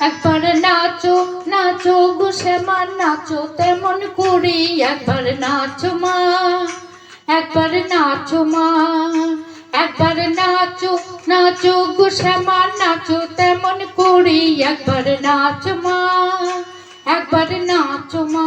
একবার নাচো নাচো গো মা নাচো তেমন করি, একবার নাচো মা, একবার নাচো মা, একবার নাচো নাচো গুসে মা নাচো তেমন করি, একবার নাচো মা, একবার নাচো মা।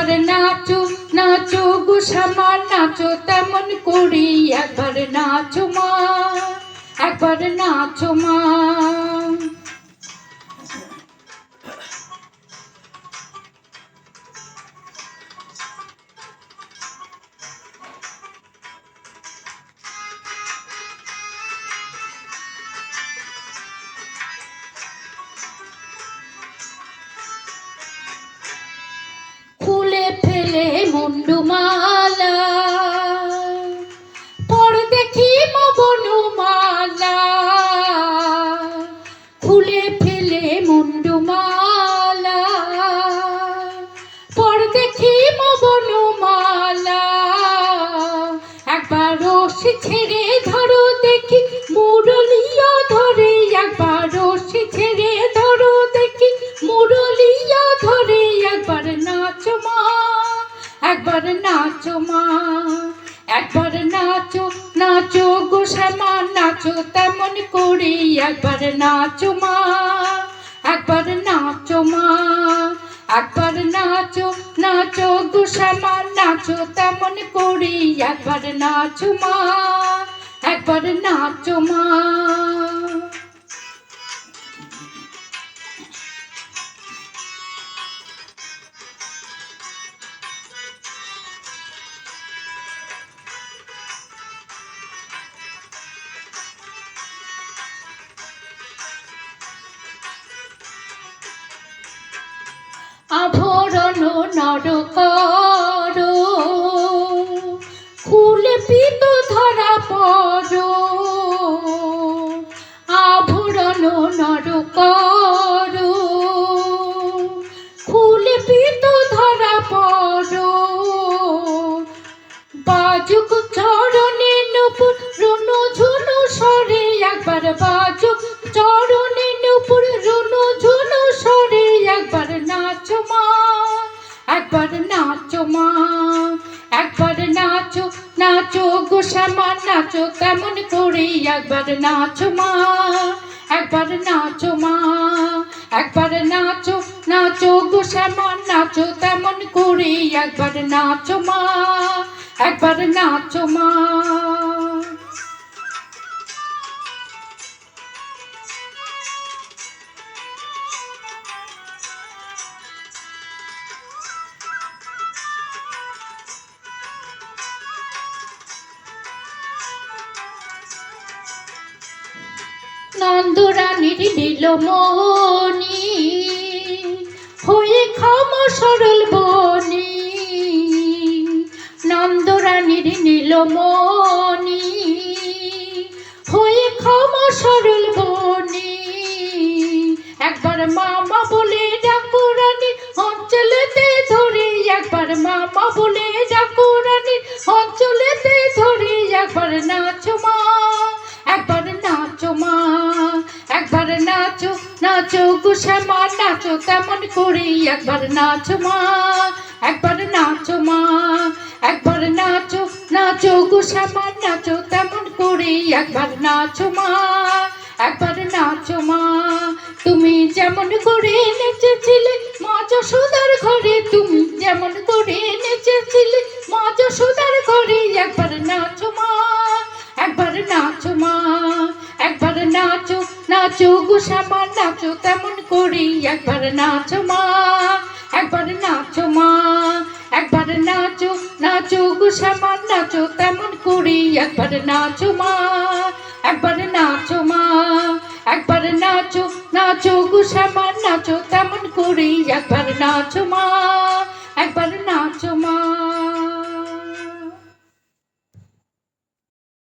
শ্যামা নাচো তেমন করি একবার নাচো মা একবার নাচো মা। দেখি বনমালা একবার রশি ছেড়ে ধরো, দেখি মুরলিয়া ধরে। একবার রশি ছেড়ে ধরো, দেখি মুরলিয়া ধরে। একবার নাচো মা, একবার নাচো মা, একবার নাচো নাচো গো শ্যামা, নাচো তেমন করি। একবার নাচো মা, একবার নাচো মা। একবার নাচো নাচো গুসামা নাচো তেমন করি। একবার নাচো মা একবার নাচো মা। আভরণ নরকর খুলে ধরা পর আভরণ নরকর খুলে পিত ধরা পর বাজুক চরণে নুপুর, রুনু ঝুনু সরে একবার বাজুক চরণে মা, একবার নাচো নাচো গোসামা নাচো কেমন করে, একবার নাচো মা, একবার নাচো মা, একবার নাচো নাচো গোসামা নাচো তেমন করে, একবার নাচো মা, একবার নাচো মা। নন্দরানীর নীলমণি হয়ে ক্ষম সরল বনি। নন্দরানীর নীলমণি হয়ে ক্ষম সরল বনি। একবার মামা নাচো নাচো গো শ্যামা, নাচো কেমন করে, একবার নাচো মা, একবার নাচো মা, একবার নাচো নাচো গো শ্যামা, নাচো তেমন করে, একবার নাচো মা, একবার নাচো মা। তুমি যেমন করে নেচেছিলে মা যশোদার ঘরে, তুমি যেমন করে নেচেছিলে মা যশোদার ঘরে, একবার নাচো মা, একবার নাচো মা। নাচো নাচো গো শ্যামা, নাচো তেমন করি একবার নাচো মা, একবার নাচো মা, একবার নাচো নাচো গো শ্যামা, নাচো তেমন করি একবার নাচো মা, একবার নাচো মা, একবার নাচো নাচো গো শ্যামা, নাচো তেমন করি একবার নাচো মা, একবার নাচো মা।